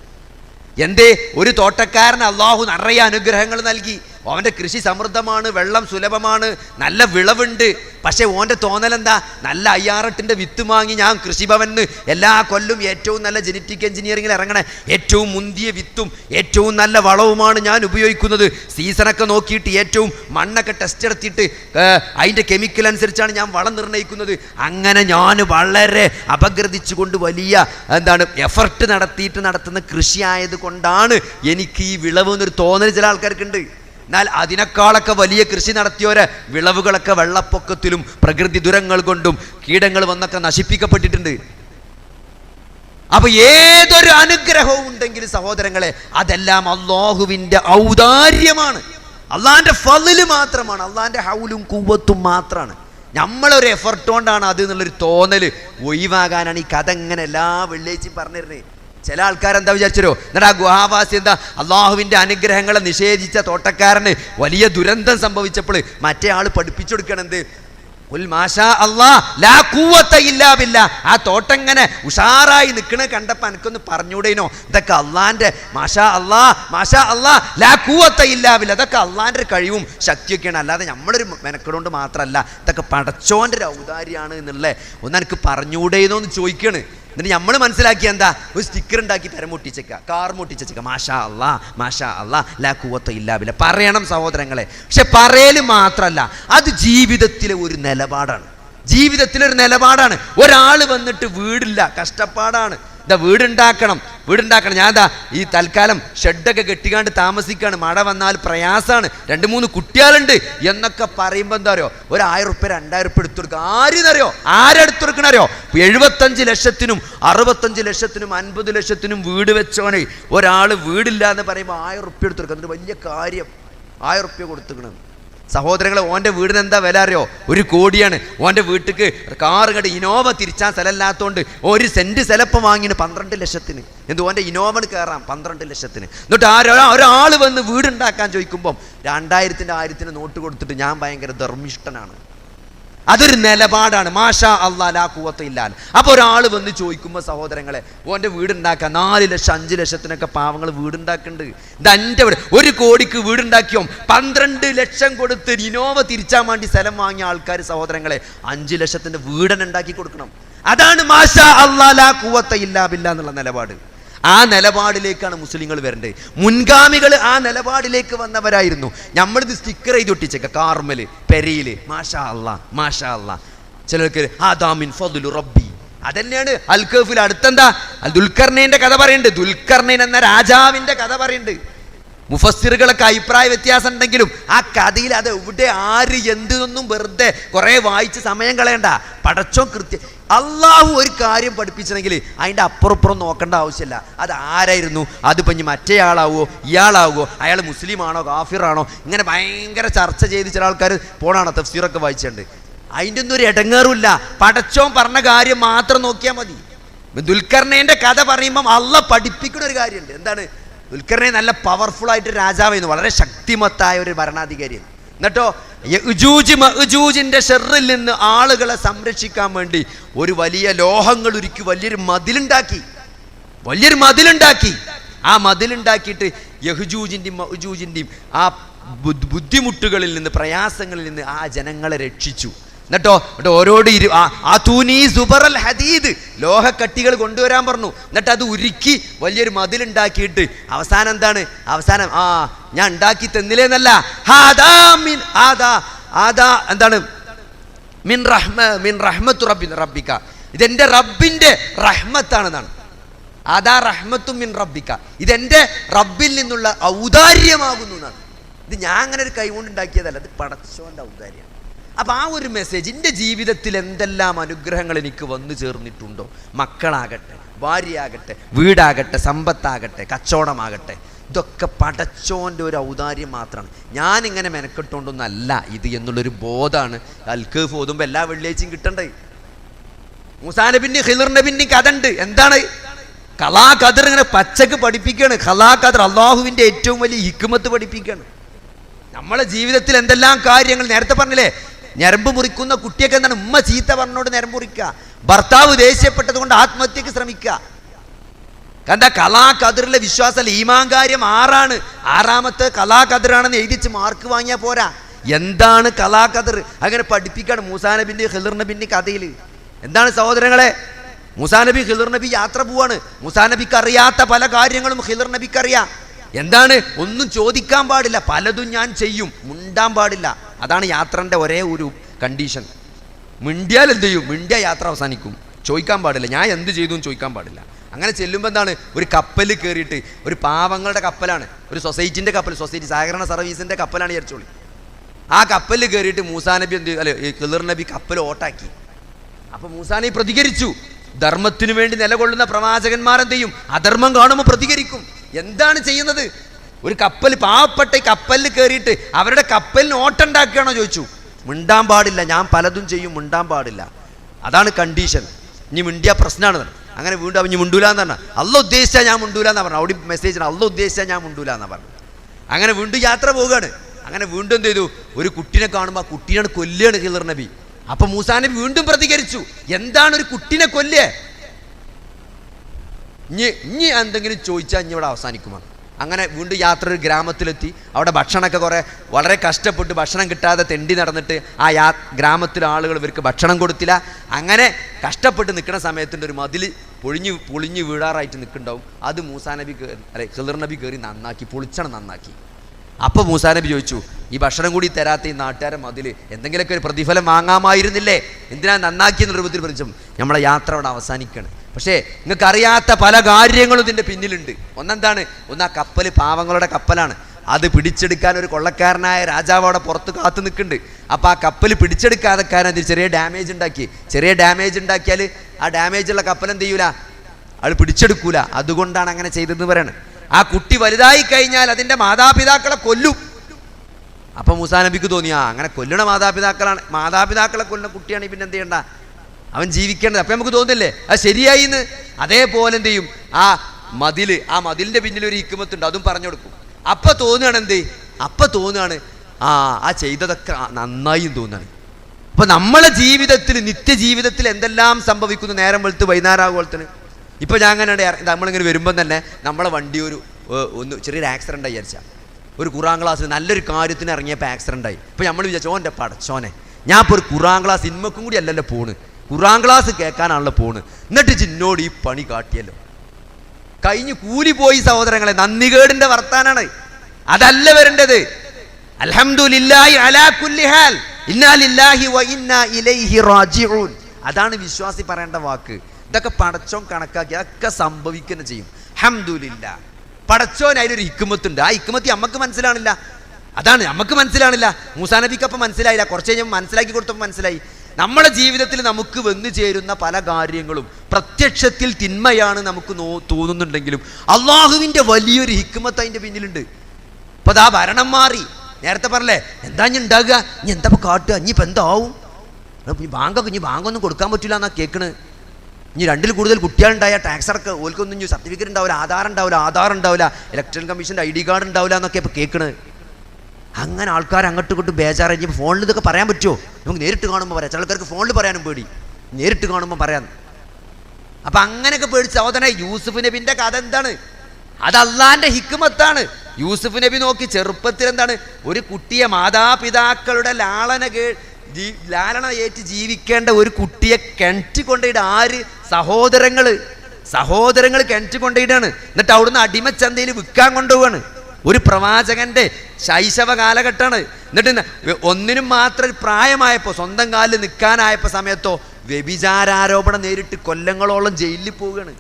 എന്തേ? ഒരു തോട്ടക്കാരൻ അള്ളാഹു നിറയെ അനുഗ്രഹങ്ങൾ നൽകി. അവന്റെ കൃഷി സമൃദ്ധമാണ് വെള്ളം സുലഭമാണ് നല്ല വിളവുണ്ട്. പക്ഷേ ഓന്റെ തോന്നലെന്താ? നല്ല അയ്യാറട്ടിന്റെ വിത്ത് വാങ്ങി ഞാൻ കൃഷിഭവനിന്ന് എല്ലാ കൊല്ലും ഏറ്റവും നല്ല ജനറ്റിക് എഞ്ചിനീയറിംഗിൽ ഇറങ്ങണ. ഏറ്റവും മുന്തിയ വിത്തും ഏറ്റവും നല്ല വളവുമാണ് ഞാൻ ഉപയോഗിക്കുന്നത്. സീസണൊക്കെ നോക്കിയിട്ട് ഏറ്റവും മണ്ണൊക്കെ ടെസ്റ്റ് എടുത്തിട്ട് അതിന്റെ കെമിക്കൽ അനുസരിച്ചാണ് ഞാൻ വളം നിർണയിക്കുന്നത്. അങ്ങനെ ഞാൻ വളരെ അപഗ്രഥിച്ചുകൊണ്ട് വലിയ എന്താണ് എഫർട്ട് നടത്തിയിട്ട് നടത്തുന്ന കൃഷി ആയതുകൊണ്ടാണ് എനിക്ക് ഈ വിളവ് എന്നൊരു തോന്നൽ ചില ആൾക്കാർക്കുണ്ട്. എന്നാൽ അതിനേക്കാളൊക്കെ വലിയ കൃഷി നടത്തിയവരെ വിളവുകളൊക്കെ വെള്ളപ്പൊക്കത്തിലും പ്രകൃതി ദുരങ്ങൾ കൊണ്ടും കീടങ്ങൾ വന്നൊക്കെ നശിപ്പിക്കപ്പെട്ടിട്ടുണ്ട്. അപ്പൊ ഏതൊരു അനുഗ്രഹവും ഉണ്ടെങ്കിൽ സഹോദരങ്ങളെ അതെല്ലാം അള്ളാഹുവിന്റെ ഔദാര്യമാണ്. അള്ളാഹിന്റെ ഫലിൽ മാത്രമാണ് അള്ളാഹിന്റെ ഹൗലും കൂവത്തും മാത്രമാണ്. നമ്മളൊരു എഫർട്ട് കൊണ്ടാണ് അത് എന്നുള്ളൊരു തോന്നൽ ഒഴിവാകാനാണ് ഈ കഥ ഇങ്ങനെ എല്ലാ വെള്ളിയാഴ്ചയും പറഞ്ഞിരുന്നത്. ചില ആൾക്കാരെന്താ വിചാരിച്ചോ എന്നിട്ട് ആ ഗുഹാവാസി എന്താ? അള്ളാഹുവിന്റെ അനുഗ്രഹങ്ങളെ നിഷേധിച്ച തോട്ടക്കാരന് വലിയ ദുരന്തം സംഭവിച്ചപ്പോൾ മറ്റേ ആൾ പഠിപ്പിച്ചു കൊടുക്കണെന്ത്. ആ തോട്ടങ്ങനെ ഉഷാറായി നിൽക്കണ കണ്ടപ്പോൾ എനിക്കൊന്ന് പറഞ്ഞൂടേനോ ഇതൊക്കെ അള്ളാന്റെ മാഷാ അള്ളാ മാഷാ അള്ളാ ലാ കൂവത്ത ഇല്ലാവില്ല അതൊക്കെ അള്ളാന്റെ ഒരു കഴിവും ശക്തിയൊക്കെയാണ്. അല്ലാതെ നമ്മളൊരു മെനക്കെടുകൊണ്ട് മാത്രമല്ല ഇതൊക്കെ പടച്ചോന്റെ ഒരു ഔദാര്യാണ് എന്നുള്ള ഒന്ന് എനിക്ക് പറഞ്ഞൂടേനോ എന്ന് ചോദിക്കാണ്. എന്നിട്ട് നമ്മൾ മനസ്സിലാക്കിയ എന്താ? ഒരു സ്റ്റിക്കർ ഉണ്ടാക്കി പെരം മുട്ടിച്ചേക്ക കാർ മുട്ടിച്ചേക്ക മാഷാ അല്ലാ മാഷാ അല്ലാ ലാ കൂവത്ത ഇല്ലാവില്ല പറയണം സഹോദരങ്ങളെ. പക്ഷെ പറയൽ മാത്രമല്ല അത് ജീവിതത്തിലെ ഒരു നിലപാടാണ്. ജീവിതത്തിലൊരു നിലപാടാണ്. ഒരാൾ വന്നിട്ട് വീടില്ല കഷ്ടപ്പാടാണ്. ഇതാ വീടുണ്ടാക്കണം. വീടുണ്ടാക്കണം. ഞാൻ എന്താ ഈ തൽക്കാലം ഷെഡൊക്കെ കെട്ടിക്കാണ്ട് താമസിക്കുകയാണ് മഴ വന്നാൽ പ്രയാസമാണ് രണ്ട് മൂന്ന് കുട്ടികളുണ്ട് എന്നൊക്കെ പറയുമ്പോൾ എന്താ അറിയോ ഒരു ആയിരം റുപ്യ രണ്ടായിരം റുപ്യ എടുത്തു കൊടുക്കുക ആരെന്നറിയോ? ആരെടുത്തെടുക്കണറിയോ? എഴുപത്തഞ്ച് ലക്ഷത്തിനും അറുപത്തഞ്ച് ലക്ഷത്തിനും അൻപത് ലക്ഷത്തിനും വീട് വെച്ചവനെ ഒരാൾ വീടില്ല എന്ന് പറയുമ്പോൾ ആയിരം ഉറുപ്പ്യ എടുത്തു കൊടുക്കുക വലിയ കാര്യം. ആയിരം ഉറുപ്പ്യ കൊടുത്തുക്കണം. സഹോദരങ്ങളെ ഓന്റെ വീടിന് എന്താ വില അറിയോ? ഒരു കോടിയാണ്. ഓന്റെ വീട്ടിക്ക് കാറ് കണ്ട് ഇനോവ തിരിച്ചാൽ സ്ഥലമില്ലാത്തതുകൊണ്ട് ഒരു സെന്റ് സ്ഥലപ്പം വാങ്ങിന് പന്ത്രണ്ട് ലക്ഷത്തിന്. എന്ത് ഓന്റെ ഇനോവന് കയറാം പന്ത്രണ്ട് ലക്ഷത്തിന്. എന്നിട്ട് ആ ഒരാൾ വന്ന് വീടുണ്ടാക്കാൻ ചോദിക്കുമ്പം രണ്ടായിരത്തിന്റെ ആയിരത്തിന് നോട്ട് കൊടുത്തിട്ട് ഞാൻ ഭയങ്കര ധർമ്മിഷ്ഠനാണ്. അതൊരു നിലപാടാണ്. മാഷാ അള്ളാ ലാ കൂവത്ത് ഇല്ലാൻ അപ്പോൾ ഒരാൾ വന്ന് ചോദിക്കുമ്പോൾ സഹോദരങ്ങളെ ഓന്റെ വീടുണ്ടാക്കാൻ നാല് ലക്ഷം അഞ്ച് ലക്ഷത്തിനൊക്കെ പാവങ്ങൾ വീടുണ്ടാക്കുന്നുണ്ട് ഇത് എന്റെ വീട്. ഒരു കോടിക്ക് വീടുണ്ടാക്കിയോ? പന്ത്രണ്ട് ലക്ഷം കൊടുത്ത് ഇനോവ തിരിച്ചാൻ വേണ്ടി സ്ഥലം വാങ്ങിയ ആൾക്കാർ സഹോദരങ്ങളെ അഞ്ച് ലക്ഷത്തിന്റെ വീടനുണ്ടാക്കി കൊടുക്കണം. അതാണ് മാഷാ അള്ളാ ലാ കൂവത്ത ഇല്ലാ ബില്ല എന്നുള്ള നിലപാട്. ആ നിലപാടിലേക്കാണ് മുസ്ലിങ്ങൾ വരേണ്ടത്. മുൻഗാമികൾ ആ നിലപാടിലേക്ക് വന്നവരായിരുന്നു. നമ്മളിത് സ്റ്റിക്കർ ചെയ്ത് ഒട്ടിച്ചേക്ക. കാർമൽ പെരയിൽ. മാഷാ അല്ല മാഷാ അല്ല ചിലർക്ക് ആദാമിൻ ഫضل റബ്ബി. അതന്നെയാണ് അൽഖഫിൽ അടുത്തെന്താ? അൽ ദുൽഖർണൈന്റെ കഥ പറയുന്നുണ്ട് ദുൽഖർണൈൻ എന്ന രാജാവിന്റെ കഥ പറയുന്നുണ്ട് മുഫസ്സിറുകളൊക്കെ അഭിപ്രായ വ്യത്യാസം ഉണ്ടെങ്കിലും ആ കഥയിൽ അത് എവിടെ ആര് എന്തെന്നും വെറുതെ കുറേ വായിച്ച് സമയം കളയണ്ട. പടച്ചോ കൃത്യം അള്ളാഹു ഒരു കാര്യം പഠിപ്പിച്ചെങ്കിൽ അതിന്റെ അപ്പുറപ്പുറം നോക്കേണ്ട ആവശ്യമില്ല. അത് ആരായിരുന്നു? അതിപ്പോൾ ഇനി മറ്റേയാളാവോ ഇയാളാവോ? അയാൾ മുസ്ലിമാണോ? കാഫിറാണോ? ഇങ്ങനെ ഭയങ്കര ചർച്ച ചെയ്ത് ചില ആൾക്കാർ പോണാണോ തഫ്സീറൊക്കെ വായിച്ചിട്ടുണ്ട് അതിന്റെ ഒന്നും ഒരു ഇടങ്ങേറുമില്ല പടച്ചോൻ പറഞ്ഞ കാര്യം മാത്രം നോക്കിയാൽ മതി. ദുൽഖർണേന്റെ കഥ പറയുമ്പം അള്ള പഠിപ്പിക്കുന്ന ഒരു കാര്യമുണ്ട്. എന്താണ്? ദുൽഖർണെ നല്ല പവർഫുൾ ആയിട്ട് രാജാവായിരുന്നു. വളരെ ശക്തിമത്തായ ഒരു ഭരണാധികാരിയാണ്. എന്നിട്ടോ മഅ്ജൂജിന്റെ ഷെറിൽ നിന്ന് ആളുകളെ സംരക്ഷിക്കാൻ വേണ്ടി ഒരു വലിയ ലോഹങ്ങൾ ഉരുക്കി വലിയൊരു മതിലുണ്ടാക്കി. വലിയൊരു മതിലുണ്ടാക്കി. ആ മതിലുണ്ടാക്കിയിട്ട് യഹുജൂജിന്റെയും മഹ്ജൂജിന്റെയും ആ ബുദ്ധിമുട്ടുകളിൽ നിന്ന് പ്രയാസങ്ങളിൽ നിന്ന് ആ ജനങ്ങളെ രക്ഷിച്ചു. എന്നിട്ടോ എന്നിട്ട് ഓരോട് ഇരു ആ- തൂനീ സുബറൽ ഹദീദ്. ലോഹക്കട്ടികൾ കൊണ്ടുവരാൻ പറഞ്ഞു. എന്നിട്ട് അത് ഉരുക്കി വലിയൊരു മതിലുണ്ടാക്കിയിട്ട് അവസാനം എന്താണ്? അവസാനം ആ ഞാൻ ഉണ്ടാക്കി തന്നില്ലേന്നല്ല. ആദാ ആദാ എന്താണ്? മിൻ റഹ്മ മിൻ റഹ്മത്തു റബ്ബി റബ്ബിക്ക ഇതെന്റെ റബ്ബിന്റെ റഹ്മത്താണെന്നാണ്. അതാ റഹ്മത്തും മിൻ റബ്ബിക്ക ഇതെന്റെ റബ്ബിൽ നിന്നുള്ള ഔദാര്യമാകുന്നു എന്നാണ്. ഇത് ഞാൻ അങ്ങനെ ഒരു കൈകൊണ്ട് ഉണ്ടാക്കിയതല്ല. ഇത് പടച്ചോന്റെ ഔദാര്യമാണ്. അപ്പൊ ആ ഒരു മെസ്സേജ് എന്റെ ജീവിതത്തിൽ എന്തെല്ലാം അനുഗ്രഹങ്ങൾ എനിക്ക് വന്നു ചേർന്നിട്ടുണ്ടോ? മക്കളാകട്ടെ ഭാര്യയാകട്ടെ വീടാകട്ടെ സമ്പത്താകട്ടെ കച്ചവടമാകട്ടെ ഇതൊക്കെ പടച്ചോന്റെ ഒരു ഔദാര്യം മാത്രമാണ്. ഞാനിങ്ങനെ മെനക്കെട്ടുകൊണ്ടൊന്നല്ല ഇത് എന്നുള്ളൊരു ബോധമാണ് അൽക്കേഫ് ഓതുമ്പോൾ എല്ലാ വെള്ളിയാഴ്ചയും കിട്ടണ്ടേ? മൂസാ പിന്നെ ഹിലർ പിന്നെ കഥ ഉണ്ട് എന്താണ്? കലാ ഖദർ ഇങ്ങനെ പച്ചക്ക് പഠിപ്പിക്കുകയാണ് കലാ ഖദർ അള്ളാഹുവിന്റെ ഏറ്റവും വലിയ ഹിക്കുമത്ത് പഠിപ്പിക്കുകയാണ് നമ്മളെ ജീവിതത്തിൽ എന്തെല്ലാം കാര്യങ്ങൾ നേരത്തെ പറഞ്ഞില്ലേ? ഞരമ്പ് മുറിക്കുന്ന കുട്ടിയൊക്കെ എന്താണ്? ഉമ്മ ചീത്ത പറഞ്ഞോട് ഞരമ്പ് മുറിക്കുക. ഭർത്താവ് ദേഷ്യപ്പെട്ടത് കൊണ്ട് ആത്മഹത്യക്ക് ശ്രമിക്കുക. കണ്ട കലാ കതിറിലെ വിശ്വാസമല്ല. ഈമാങ്കാര്യം ആറാണ്. ആറാമത്തെ കലാ കതിറാണെന്ന് എഴുതിച്ച് മാർക്ക് വാങ്ങിയാൽ പോരാ. എന്താണ് കലാ കതിർ അങ്ങനെ പഠിപ്പിക്കാണ് മൂസാനബിന്റെ നബിന്റെ ഹിലർ നബിന്റെ കഥയിൽ. എന്താണ് സഹോദരങ്ങളെ? മൂസാനബി ഹിലർ നബി യാത്ര പോവാണ്. മൂസാനബിക്ക് അറിയാത്ത പല കാര്യങ്ങളും ഹിലർ നബിക്ക് അറിയാം. എന്താണ്? ഒന്നും ചോദിക്കാൻ പാടില്ല. പലതും ഞാൻ ചെയ്യും. മുണ്ടാൻ പാടില്ല. അതാണ് യാത്രന്റെ ഒരേ ഒരു കണ്ടീഷൻ മിണ്ടിയാൽ എന്ത് ചെയ്യും? മിണ്ടിയ യാത്ര അവസാനിക്കും. ചോദിക്കാൻ പാടില്ല. ഞാൻ എന്ത് ചെയ്തു എന്ന് ചോദിക്കാൻ പാടില്ല. അങ്ങനെ ചെല്ലുമ്പോൾ എന്താണ്? ഒരു കപ്പൽ കയറിയിട്ട് ഒരു പാവങ്ങളുടെ കപ്പലാണ്. ഒരു സൊസൈറ്റിന്റെ കപ്പൽ സൊസൈറ്റി സഹകരണ സർവീസിന്റെ കപ്പലാണ് വിചാരിച്ചോളി. ആ കപ്പലിൽ കയറിയിട്ട് മൂസാനബി എന്ത് ചെയ്തു? അല്ലെ ഈ ഖിളിർ നബി കപ്പൽ ഓട്ടാക്കി. അപ്പോൾ മൂസാ നബി പ്രതികരിച്ചു. ധർമ്മത്തിനു വേണ്ടി നിലകൊള്ളുന്ന പ്രവാചകന്മാർ എന്ത് ചെയ്യും? അധർമ്മം കാണുമ്പോൾ പ്രതികരിക്കും. എന്താണ് ചെയ്യുന്നത്? ഒരു കപ്പൽ പാവപ്പെട്ട ഈ കപ്പലിൽ കയറിയിട്ട് അവരുടെ കപ്പലിന് ഓട്ടുണ്ടാക്കുകയാണോ ചോദിച്ചു. മിണ്ടാൻ പാടില്ല ഞാൻ പലതും ചെയ്യും മിണ്ടാൻ പാടില്ല. അതാണ് കണ്ടീഷൻ ഇനി മിണ്ടിയ പ്രശ്നമാണ് അങ്ങനെ വീണ്ടും ഇനി മിണ്ടൂല എന്ന് പറഞ്ഞാൽ അല്ല ഉദ്ദേശിച്ചാൽ ഞാൻ മിണ്ടൂല എന്ന് പറഞ്ഞു. അവിടെ മെസ്സേജ് അല്ല ഉദ്ദേശിച്ചാൽ ഞാൻ മിണ്ടൂല എന്ന് പറഞ്ഞു. അങ്ങനെ വീണ്ടും യാത്ര പോവുകയാണ്. അങ്ങനെ വീണ്ടും എന്ത് ചെയ്തു? ഒരു കുട്ടിനെ കാണുമ്പോൾ ആ കുട്ടീനാണ് കൊല്ലുകയാണ് ഹിലർ നബി. അപ്പൊ മൂസാ നബി വീണ്ടും പ്രതികരിച്ചു. എന്താണ് ഒരു കുട്ടിനെ കൊല്ലേ ഇനി ഇനി എന്തെങ്കിലും ചോദിച്ചാൽ ഇനി ഇവിടെ അവസാനിക്കുമോ അങ്ങനെ വീണ്ടും യാത്ര ഒരു ഗ്രാമത്തിലെത്തി. അവിടെ ഭക്ഷണമൊക്കെ കുറേ വളരെ കഷ്ടപ്പെട്ട് ഭക്ഷണം കിട്ടാതെ തെണ്ടി നടന്നിട്ട് ആ യാ ഗ്രാമത്തിലെ ആളുകൾ ഇവർക്ക് ഭക്ഷണം കൊടുത്തില്ല. അങ്ങനെ കഷ്ടപ്പെട്ട് നിൽക്കുന്ന സമയത്തിന്റെ ഒരു മതിൽ പൊളിഞ്ഞ് പൊളിഞ്ഞ് വീഴാറായിട്ട് നിൽക്കുന്നുണ്ടാവും. അത് മൂസാ നബി കയറി അല്ലെ ഖിളർ നബി കയറി നന്നാക്കി പൊളിച്ചണം നന്നാക്കി. അപ്പോൾ മൂസാനബി ചോദിച്ചു ഈ ഭക്ഷണം കൂടി തരാത്ത ഈ നാട്ടുകാരെ മതിൽ എന്തെങ്കിലുമൊക്കെ ഒരു പ്രതിഫലം വാങ്ങാമായിരുന്നില്ലേ? എന്തിനാ നന്നാക്കിയെന്ന രൂപത്തിൽ പറഞ്ഞു നമ്മളെ യാത്ര അവിടെ അവസാനിക്കുകയാണ് പക്ഷേ നിങ്ങൾക്ക് അറിയാത്ത പല കാര്യങ്ങളും ഇതിന്റെ പിന്നിലുണ്ട്. ഒന്നെന്താണ്? ഒന്ന് ആ കപ്പൽ പാവങ്ങളുടെ കപ്പലാണ്. അത് പിടിച്ചെടുക്കാൻ ഒരു കൊള്ളക്കാരനായ രാജാവ് അവിടെ പുറത്ത് കാത്തു നിൽക്കുന്നുണ്ട്. അപ്പോൾ ആ കപ്പൽ പിടിച്ചെടുക്കാതെക്കാരൻ അതിൽ ചെറിയ ഡാമേജ് ഉണ്ടാക്കി. ചെറിയ ഡാമേജ് ഉണ്ടാക്കിയാൽ ആ ഡാമേജുള്ള കപ്പൽ എന്ത് ചെയ്യൂല? അത് പിടിച്ചെടുക്കൂല. അതുകൊണ്ടാണ് അങ്ങനെ ചെയ്തതെന്ന് പറയണത്. ആ കുട്ടി വലുതായി കഴിഞ്ഞാൽ അതിന്റെ മാതാപിതാക്കളെ കൊല്ലും. അപ്പൊ മൂസാ നബിക്ക് തോന്നിയാ അങ്ങനെ കൊല്ലണ മാതാപിതാക്കളാണ്. മാതാപിതാക്കളെ കൊല്ലുന്ന കുട്ടിയാണ് പിന്നെ എന്ത് ചെയ്യണ്ട? അവൻ ജീവിക്കേണ്ടത്. അപ്പം നമുക്ക് തോന്നില്ലേ അത് ശരിയായി എന്ന് അതേപോലെ എന്ത് ചെയ്യും? ആ മതിൽ ആ മതിലിന്റെ പിന്നിൽ ഒരു ഇക്കുമത്തുണ്ട് അതും പറഞ്ഞു കൊടുക്കും. അപ്പൊ തോന്നുകയാണ് എന്ത്? അപ്പൊ തോന്നുകയാണ് ആ ആ ചെയ്തതൊക്കെ നന്നായി തോന്നുകയാണ്. അപ്പൊ നമ്മളെ ജീവിതത്തിൽ നിത്യജീവിതത്തിൽ എന്തെല്ലാം സംഭവിക്കുന്നു? നേരം വെളുത്ത് വൈകുന്നേരമാകുമ്പോഴത്തിന് ഇപ്പൊ ഞാൻ അങ്ങനെ നമ്മളിങ്ങനെ വരുമ്പം തന്നെ നമ്മളെ വണ്ടി ഒരു ഒന്ന് ചെറിയൊരു ആക്സിഡന്റ് ആയി വിചാരിച്ചാൽ ഒരു കുറാം ക്ലാസ് നല്ലൊരു കാര്യത്തിന് ഇറങ്ങിയപ്പോൾ ആക്സിഡന്റ് ആയി. ഇപ്പോൾ നമ്മൾ വിചാരിച്ചു ഓന്റെ പടച്ചോനെ ഞാൻ ഇപ്പോൾ ഒരു കുറാം ക്ലാസ് ഇന്മക്കും കൂടി അല്ലല്ലോ പോണ്. കുറാം ക്ലാസ് കേൾക്കാനാണല്ലോ പോണ്. എന്നിട്ട് ചിന്നോട് ഈ പണി കാട്ടിയല്ലോ. കഴിഞ്ഞ് പോയി സഹോദരങ്ങളെ നന്ദികേടിന്റെ വർത്താനാണ്. അതല്ല വരേണ്ടത്. അതാണ് വിശ്വാസി പറയേണ്ട വാക്ക്. ഇതൊക്കെ പടച്ചോൻ കണക്കാക്കി അതൊക്കെ സംഭവിക്കുന്ന ചെയ്യും. ഹംദുലില്ല പടച്ചോൻ അതിലൊരു ഹിക്കുമത്തുണ്ട് ആ ഹിക്കുമത്തി നമുക്ക് മനസ്സിലാണില്ല അതാണ് നമുക്ക് മനസ്സിലാണില്ല മൂസാ നബിക്ക് അപ്പം മനസ്സിലായില്ല. കുറച്ച് കഴിഞ്ഞപ്പോൾ മനസ്സിലാക്കി കൊടുത്തപ്പോൾ മനസ്സിലായി. നമ്മുടെ ജീവിതത്തിൽ നമുക്ക് വന്നു ചേരുന്ന പല കാര്യങ്ങളും പ്രത്യക്ഷത്തിൽ തിന്മയാണ് നമുക്ക് തോന്നുന്നുണ്ടെങ്കിലും അള്ളാഹുവിന്റെ വലിയൊരു ഹിക്കുമത്ത് അതിന്റെ പിന്നിലുണ്ട്. അപ്പൊ ദാ ഭരണം മാറി. നേരത്തെ പറഞ്ഞേ എന്താ ഇനി ഉണ്ടാകുക ഇനി എന്താ ഇപ്പൊ കാട്ടുക? ഇനി ഇപ്പൊ എന്താവും ഇനി ബാങ്കൊക്കെ ഇനി ബാങ്കൊന്നും കൊടുക്കാൻ പറ്റില്ല എന്നാ കേൾക്കണ് ഇനി രണ്ടിൽ കൂടുതൽ കുട്ടികളുണ്ടായ ടാക്സ് അടക്ക. ഓൽക്കൊന്നും ഇനി സർട്ടിഫിക്കറ്റ് ഉണ്ടാവില്ല ആധാർ ഉണ്ടാവില്ല ആധാർ ഉണ്ടാവില്ല ഇലക്ട്രൽ കമ്മീഷന്റെ ഐ ഡി കാർഡ് ഉണ്ടാവില്ല എന്നൊക്കെ ഇപ്പോൾ കേൾക്കണത് അങ്ങനെ ആൾക്കാർ അങ്ങോട്ടും ഇങ്ങോട്ടും ബേജാറായി. ഫോണിൽ ഇതൊക്കെ പറയാൻ പറ്റുമോ നമുക്ക് നേരിട്ട് കാണുമ്പോൾ പറയാം. ചില ആൾക്കാർക്ക് ഫോണിൽ പറയാനും പേടി. നേരിട്ട് കാണുമ്പോൾ പറയാം. അപ്പം അങ്ങനെയൊക്കെ പേടിച്ച് സഹോദരനെ യൂസുഫ് നബിന്റെ കഥ എന്താണ്? അത് അള്ളാന്റെ ഹിക്കുമത്താണ് യൂസുഫ് നബി നോക്കി ചെറുപ്പത്തിൽ എന്താണ് ഒരു കുട്ടിയെ മാതാപിതാക്കളുടെ ലാളന കേ ജീ- ലാലണ ഏറ്റ് ജീവിക്കേണ്ട ഒരു കുട്ടിയെ കിണറ്റ് കൊണ്ടിട ആര്? സഹോദരങ്ങൾ സഹോദരങ്ങൾ കിണറ്റ് കൊണ്ടിടാണ് എന്നിട്ട് അവിടുന്ന് അടിമച്ചന്തയിൽ വിൽക്കാൻ കൊണ്ടുപോവാണ്. ഒരു പ്രവാചകന്റെ ശൈശവ കാലഘട്ടമാണ്. എന്നിട്ട് ഒന്നിനും മാത്രം പ്രായമായപ്പോൾ സ്വന്തം കാലിൽ നിൽക്കാനായപ്പോൾ സമയത്തോ വ്യഭിചാരാരോപണം നേരിട്ട് കൊല്ലങ്ങളോളം ജയിലിൽ പോവുകയാണ്.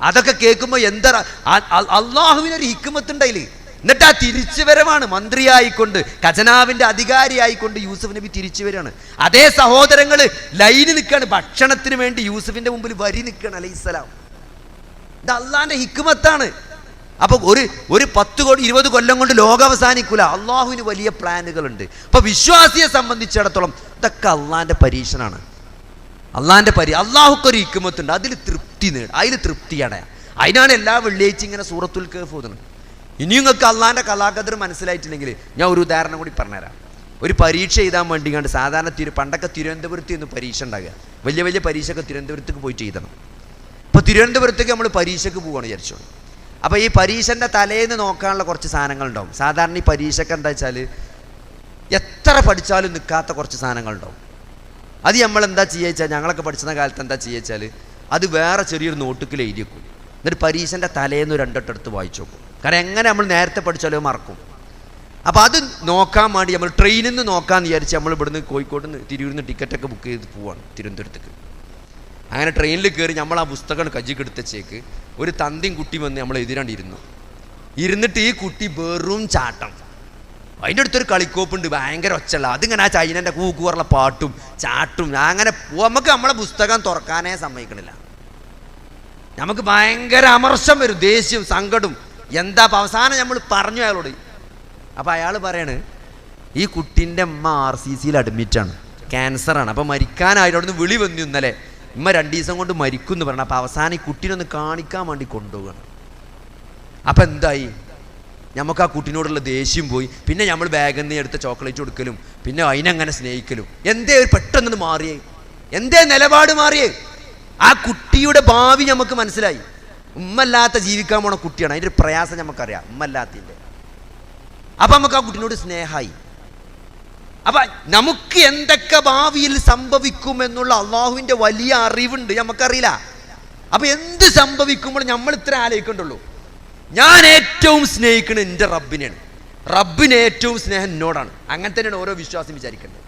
അതൊക്കെ കേൾക്കുമ്പോൾ എന്താ അള്ളാഹുവിനൊരു ഹിക്കുമത്തുണ്ടതിൽ എന്നിട്ട് ആ തിരിച്ചുവരവാണ്. മന്ത്രിയായിക്കൊണ്ട് ഖജനാവിന്റെ അധികാരിയായിക്കൊണ്ട് യൂസഫ് നബി തിരിച്ചു വരികയാണ് അതേ സഹോദരങ്ങൾ ലൈന് നിൽക്കുകയാണ്. ഭക്ഷണത്തിന് വേണ്ടി യൂസഫിന്റെ മുമ്പിൽ വരി നിൽക്കുകയാണ് അലൈഹിസ്സലാം ഇത് അള്ളാന്റെ ഹിക്കുമത്താണ് അപ്പൊ ഒരു ഒരു പത്ത് കോടി ഇരുപത് കൊല്ലം കൊണ്ട് ലോകം അവസാനിക്കൂല. അള്ളാഹുവിന് വലിയ പ്ലാനുകളുണ്ട്. അപ്പൊ വിശ്വാസിയെ സംബന്ധിച്ചിടത്തോളം ഇതൊക്കെ അള്ളാന്റെ പരീക്ഷണാണ്. അള്ളാന്റെ പരി അള്ളാഹുക്കൊരു ഹിക്കുമത്തുണ്ട് അതിൽ തൃപ്തി നേടും. അതിൽ തൃപ്തിയാണ് അതിനാണ് എല്ലാ വെള്ളിയാഴ്ച ഇങ്ങനെ സൂറത്തുൽ കേഫ് ഓതുന്നത്. ഇനിയും നിങ്ങൾക്ക് അള്ളാന്റെ കലാകദർ മനസ്സിലായിട്ടില്ലെങ്കിൽ ഞാൻ ഒരു ഉദാഹരണം കൂടി പറഞ്ഞുതരാം. ഒരു പരീക്ഷ എഴുതാൻ വേണ്ടി കണ്ട് സാധാരണ തിരു പണ്ടൊക്കെ തിരുവനന്തപുരത്ത് നിന്ന് പരീക്ഷ ഉണ്ടാകുക. വലിയ വലിയ പരീക്ഷയൊക്കെ തിരുവനന്തപുരത്തേക്ക് പോയിട്ട് എഴുതണം. ഇപ്പോൾ തിരുവനന്തപുരത്തേക്ക് നമ്മൾ പരീക്ഷയ്ക്ക് പോവുകയാണ് വിചാരിച്ചോളൂ അപ്പോൾ ഈ പരീക്ഷന്റെ തലേന്ന് നോക്കാനുള്ള കുറച്ച് സാധനങ്ങളുണ്ടാവും. സാധാരണ ഈ പരീക്ഷയ്ക്ക് എന്താ വെച്ചാൽ എത്ര പഠിച്ചാലും നിൽക്കാത്ത കുറച്ച് സാധനങ്ങളുണ്ടാവും. അത് നമ്മൾ എന്താ ചെയ്യുക വെച്ചാൽ ഞങ്ങളൊക്കെ പഠിച്ചിരുന്ന കാലത്ത് എന്താ ചെയ്യുക വെച്ചാൽ അത് വേറെ ചെറിയൊരു നോട്ടുക്കിൽ എഴുതി വെക്കും. എന്നിട്ട് പരീക്ഷന്റെ തലേന്ന് രണ്ടെട്ടെടുത്ത് വായിച്ചു നോക്കും കാരണം എങ്ങനെ നമ്മൾ നേരത്തെ പഠിച്ചാലോ മറക്കും. അപ്പോൾ അത് നോക്കാൻ വേണ്ടി നമ്മൾ ട്രെയിനിൽ നിന്ന് നോക്കാമെന്ന് വിചാരിച്ച് നമ്മൾ ഇവിടുന്ന് കോഴിക്കോട് നിന്ന് തിരൂരിൽ നിന്ന് ടിക്കറ്റൊക്കെ ബുക്ക് ചെയ്ത് പോവാണ് തിരുവനന്തപുരത്തേക്ക്. അങ്ങനെ ട്രെയിനിൽ കയറി നമ്മൾ ആ പുസ്തകം കജ്ജിക്കെടുത്തേക്ക് ഒരു തന്തിയും കുട്ടി വന്ന് നമ്മൾ എതിരാണ്ടിരുന്നു ഇരുന്നിട്ട് ഈ കുട്ടി വെറും ചാട്ടം. അതിന്റെ അടുത്തൊരു കളിക്കോപ്പുണ്ട് ഭയങ്കര ഒച്ചല്ല അതിങ്ങനെ ആ ചൈനന്റെ കൂക്കുവറുള്ള പാട്ടും ചാട്ടും അങ്ങനെ നമുക്ക് നമ്മളെ പുസ്തകം തുറക്കാനേ സമ്മതിക്കണില്ല. നമുക്ക് ഭയങ്കര അമർഷം വരും ദേഷ്യം സങ്കടം എന്താ അവസാനം നമ്മൾ പറഞ്ഞു അയാളോട്. അപ്പോൾ അയാൾ പറയാണ് ഈ കുട്ടീന്റെ അമ്മ ആർ സി സിയിൽ അഡ്മിറ്റാണ് ക്യാൻസറാണ് അപ്പം മരിക്കാനായിട്ട് അവിടുന്ന് വിളി വന്നു ഇന്നലെ. ഉമ്മ രണ്ട് ദിവസം കൊണ്ട് മരിക്കും എന്ന് പറഞ്ഞു. അപ്പം അവസാനം ഈ കുട്ടീനൊന്ന് കാണിക്കാൻ വേണ്ടി കൊണ്ടുപോകണം അപ്പം എന്തായി? നമുക്ക് ആ കുട്ടീനോടുള്ള ദേഷ്യം പോയി. പിന്നെ നമ്മൾ ബാഗിൽ നിന്ന് എടുത്ത ചോക്ലേറ്റ് കൊടുക്കലും പിന്നെ അതിനങ്ങനെ സ്നേഹിക്കലും. എന്തേ ഒരു പെട്ടെന്ന് മാറിയേ? എന്തേ നിലപാട് മാറിയേ? ആ കുട്ടിയുടെ ഭാവി നമുക്ക് മനസ്സിലായി. ഉമ്മല്ലാത്ത ജീവിക്കാൻ പോണ കുട്ടിയാണ്. അതിന്റെ ഒരു പ്രയാസം നമുക്കറിയാം. ഉമ്മല്ലാത്തിന്റെ അപ്പം നമുക്ക് ആ കുട്ടിനോട് സ്നേഹമായി അപ്പൊ നമുക്ക് എന്തൊക്കെ ഭാവിയിൽ സംഭവിക്കും എന്നുള്ള അള്ളാഹുവിന്റെ വലിയ അറിവുണ്ട് നമുക്കറിയില്ല. അപ്പൊ എന്ത് സംഭവിക്കുമ്പോൾ നമ്മൾ ഇത്ര ആലോചിക്കണ്ടുള്ളൂ. ഞാൻ ഏറ്റവും സ്നേഹിക്കുന്നത് എന്റെ റബ്ബിനെയാണ്. റബ്ബിന് ഏറ്റവും സ്നേഹം എന്നോടാണ്. അങ്ങനെ തന്നെയാണ് ഓരോ വിശ്വാസം വിചാരിക്കേണ്ടത്.